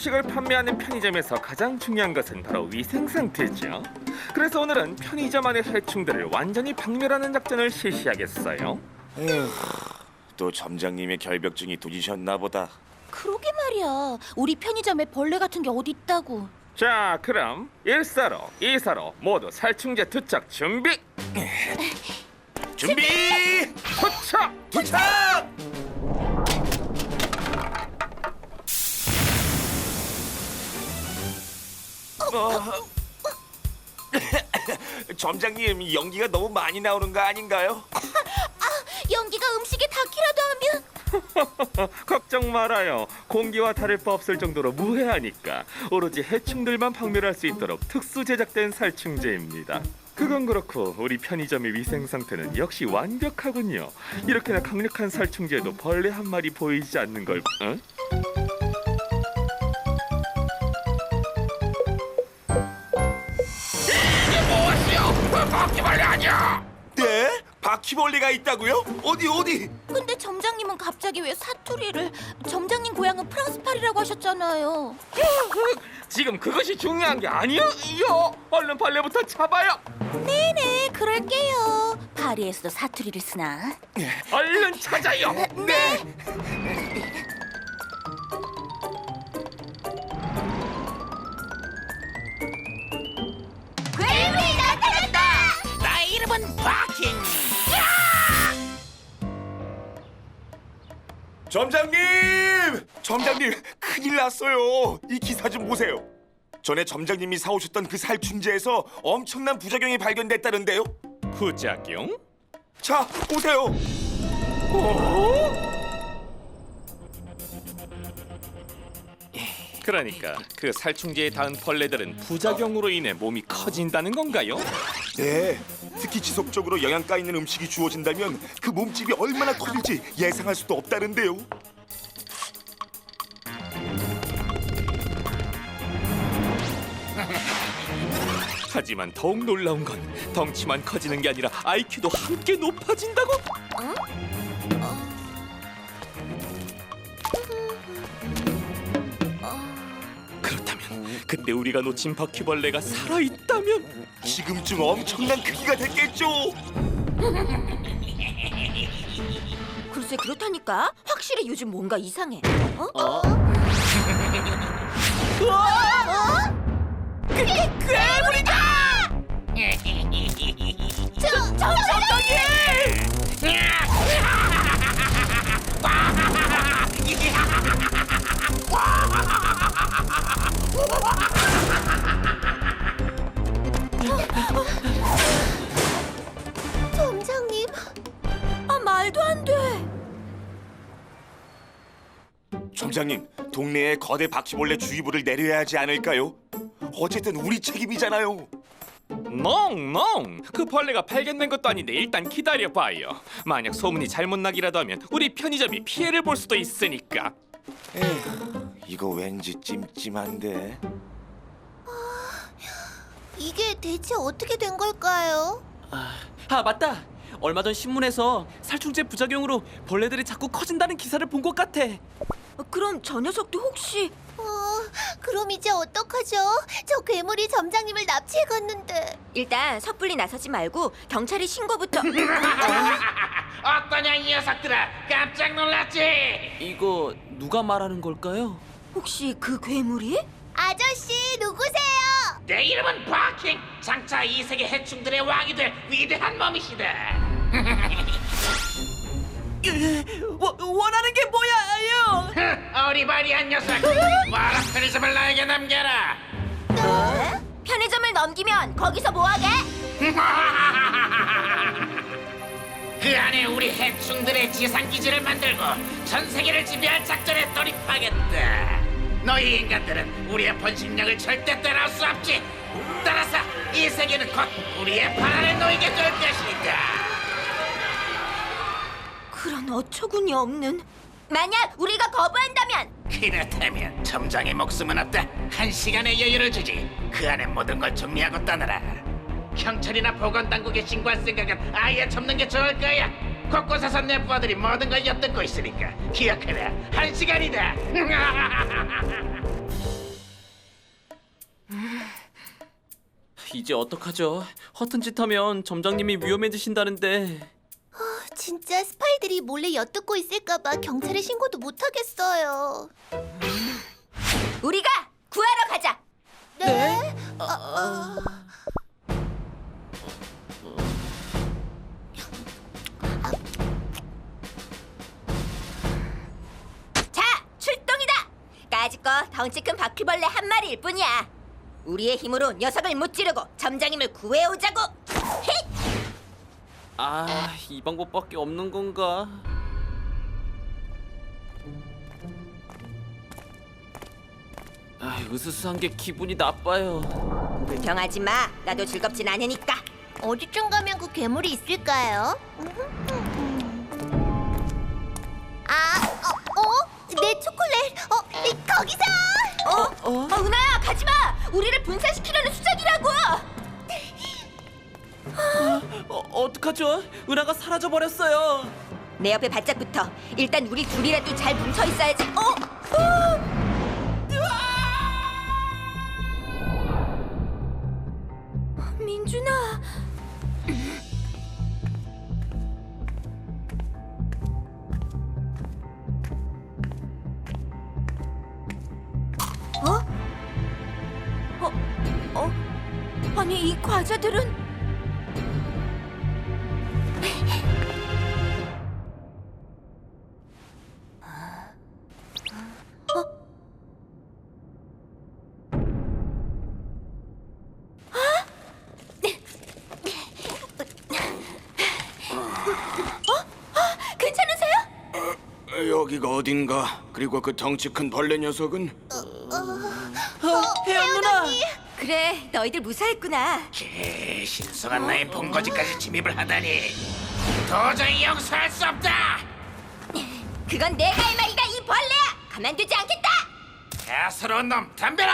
음식을 판매하는 편의점에서 가장 중요한 것은 바로 위생 상태죠. 그래서 오늘은 편의점 안의 해충들을 완전히 박멸하는 작전을 실시하겠어요. 에휴, 또 점장님의 결벽증이 도지셨나 보다. 그러게 말이야. 우리 편의점에 벌레 같은 게 어디 있다고. 자, 그럼 1사로, 2사로 모두 살충제 투척 준비. 준비! 투척! 도착! 어. 점장님 연기가 너무 많이 나오는 거 아닌가요? 연기가 음식에 닿기라도 하면 걱정 말아요. 공기와 다를 바 없을 정도로 무해하니까 오로지 해충들만 박멸할 수 있도록 특수 제작된 살충제입니다. 그건 그렇고 우리 편의점의 위생 상태는 역시 완벽하군요. 이렇게나 강력한 살충제에도 벌레 한 마리 보이지 않는 걸. 응? 바퀴벌레가 있다고요? 어디 어디? 근데 점장님은 갑자기 왜 사투리를 점장님 고향은 프랑스 파리라고 하셨잖아요. 지금 그것이 중요한 게 아니에요. 얼른 벌레부터 잡아요. 네네 그럴게요. 파리에서도 사투리를 쓰나? 얼른 찾아요. 네. 괴물이 나타났다. 나의 이름은 바킹. 점장님! 점장님 큰일 났어요. 이 기사 좀 보세요. 전에 점장님이 사오셨던 그 살충제에서 엄청난 부작용이 발견됐다는데요. 부작용? 자 보세요. 그러니까 그 살충제에 닿은 벌레들은 부작용으로 인해 몸이 커진다는 건가요? 네, 특히 지속적으로 영양가 있는 음식이 주어진다면 그 몸집이 얼마나 커질지 예상할 수도 없다는데요. 하지만 더욱 놀라운 건 덩치만 커지는 게 아니라 IQ도 함께 높아진다고? 그 그때 우리가 놓친 바퀴벌레가 살아있다면 지금쯤 엄청난 크기가 됐겠죠. 글쎄 그렇다니까 확실히 요즘 뭔가 이상해. 어? 어? 그게 괴물이다! 저, 저, 저기! 점장님, 동네에 거대 바퀴벌레 주의보를 내려야 하지 않을까요? 어쨌든 우리 책임이잖아요. 농농 그 벌레가 발견된 것도 아닌데 일단 기다려봐요 만약 소문이 잘못 나기라도 하면 우리 편의점이 피해를 볼 수도 있으니까 에휴, 이거 왠지 찜찜한데. 이게 대체 어떻게 된 걸까요? 아 맞다. 얼마 전 신문에서 살충제 부작용으로 벌레들이 자꾸 커진다는 기사를 본 것 같아. 그럼 저 녀석도 혹시? 어, 그럼 이제 어떡하죠? 저 괴물이 점장님을 납치해 갔는데. 일단 섣불리 나서지 말고 경찰에 신고부터. 어떠냐 이 녀석들아 깜짝 놀랐지 이거 누가 말하는 걸까요? 혹시 그 괴물이? 아저씨 누구세요? 내 이름은 바킹 장차 이 세계 해충들의 왕이 될 위대한 몸이시다 워, 원하는 게 뭐야요? 흥, 어리바리한 녀석. 와라 편의점을 나에게 남겨라. 편의점을 넘기면 거기서 뭐하게? 그 안에 우리 해충들의 지상기지를 만들고 전 세계를 지배할 작전에 돌입하겠다. 너희 인간들은 우리의 번식력을 절대 따라올 수 없지. 따라서 이 세계는 곧 우리의 발 아래 놓이게 될 것이다. 그런 어처구니 없는. 만약 우리가 거부한다면 이렇다면 점장의 목숨은 없다. 한 시간의 여유를 주지. 그 안에 모든 걸 정리하고 떠나라. 경찰이나 보건당국에 신고할 생각은 아예 접는 게 좋을 거야. 곳곳에서 내 부하들이 모든 걸 엿듣고 있으니까 기억해라. 한 시간이다. 이제 어떡하죠? 허튼 짓 하면 점장님이 위험해지신다는데 진짜 스파이들이 몰래 엿듣고 있을까봐 경찰에 신고도 못하겠어요. 우리가 구하러 가자. 네? 어, 어. 자, 출동이다. 까짓거 덩치 큰 바퀴벌레 한 마리일 뿐이야. 우리의 힘으로 녀석을 무찌르고 점장님을 구해오자고. 힛! 아, 이 방법밖에 없는 건가? 아, 으스스한 게 기분이 나빠요. 불평하지 마. 나도 즐겁진 않으니까. 어디쯤 가면 그 괴물이 있을까요? 아, 어, 어? 내 초콜릿. 어, 이, 거기서. 어, 어, 은하야, 가지 마. 우리를 분산시키려는 수작이라고. 어, 어떡하죠? 은하가 사라져 버렸어요. 내 옆에 바짝 붙어. 일단 우리 둘이라도 잘 뭉쳐 있어야지. 어? 어? 민준아. 어? 어? 어? 아니 이 과자들은 여기가 어딘가? 그리고 그 덩치 큰 벌레 녀석은 혜연 누나! 그래 너희들 무사했구나 에, 신성한 나의 본거지까지 침입을 하다니 도저히 용서할 수 없다. 그건 내가 할 말이다 이 벌레야 가만두지 않겠다 가스로운 놈 덤벼라.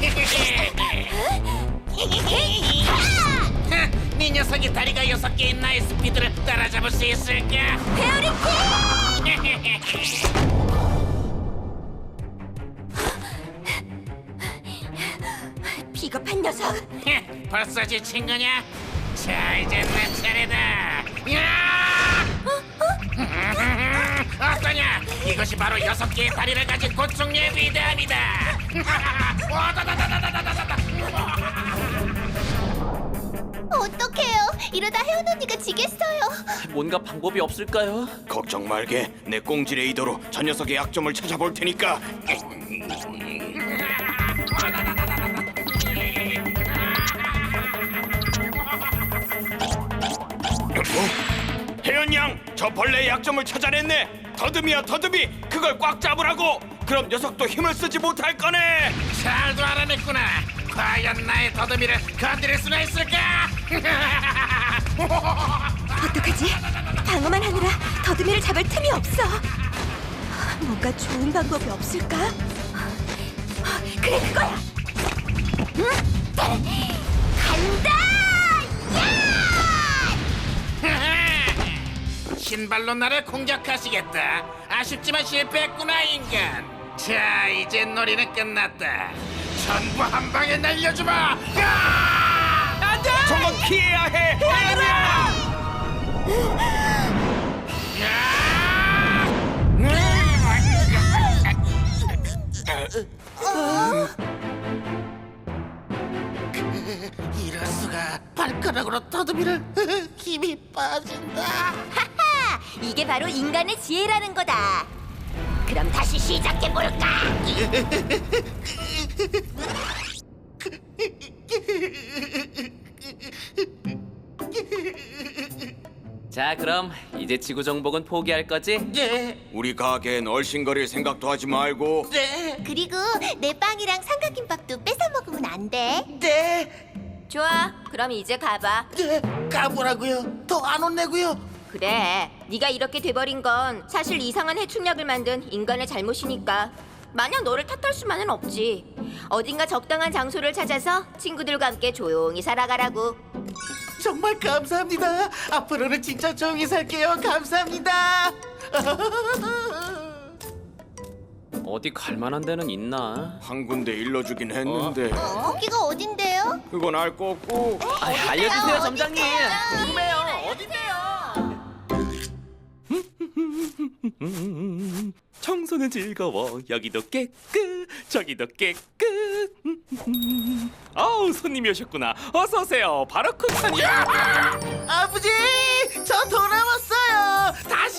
네 녀석이 다리가 여섯 개인 나의 스피드를 따라잡을 수 있을까? 비겁한 녀석 벌써 지친 거냐? 자, 이제 내 차례다. 야! 어떠냐? 이것이 바로 여섯 개의 다리를 가진 고충의 위대함이다. 와다다다다다다다다. 어떡해요 이러다 혜원 언니가 지겠어요 뭔가 방법이 없을까요? 걱정 말게. 내 꽁지 레이더로 저 녀석의 약점을 찾아볼 테니까. 어? 혜연 양, 저 벌레의 약점을 찾아냈네. 더듬이야 더듬이, 그걸 꽉 잡으라고. 그럼 녀석도 힘을 쓰지 못할 거네. 잘도 알아냈구나. 과연 나의 더듬이를 건드릴 수가 있을까? 어떡하지 방어만 하느라 더듬이를 잡을 틈이 없어 뭔가 좋은 방법이 없을까 그래 그거야 응? 간다 신발로 나를 공격하시겠다. 아쉽지만 실패했구나 인간. 자, 이제 놀이는 끝났다. 전부 한 방에 날려주마. 안돼! 저건 피해야 해. 이럴 수가 발가락으로 더듬이를 힘이 빠진다. 하하 이게 바로 인간의 지혜라는 거다 그럼 다시 시작해 볼까 자, 그럼 이제 지구 정복은 포기할 거지? 네, 우리 가게엔 얼씬거릴 생각도 하지 말고 네, 그리고 내 빵이랑 삼각김밥도 뺏어 먹으면 안 돼. 네, 좋아. 그럼 이제 가봐. 네. 가보라고요. 더 안 혼내고요. 그래. 네가 이렇게 돼버린 건 사실 이상한 해충약을 만든 인간의 잘못이니까. 마냥 너를 탓할 수만은 없지. 어딘가 적당한 장소를 찾아서 친구들과 함께 조용히 살아가라고. 정말 감사합니다. 앞으로는 진짜 조용히 살게요. 감사합니다. 어디 갈 만한 데는 있나? 한 군데 일러주긴 했는데 거기가 어딘데요? 그건 알 거 없고 아, 알려주세요, 점장님. 궁금해요. 청소는 즐거워. 여기도 깨끗 저기도 깨끗. 아우 손님이 오셨구나. 어서 오세요. 바로 쿠카니 아버지, 저 돌아왔어요. 다시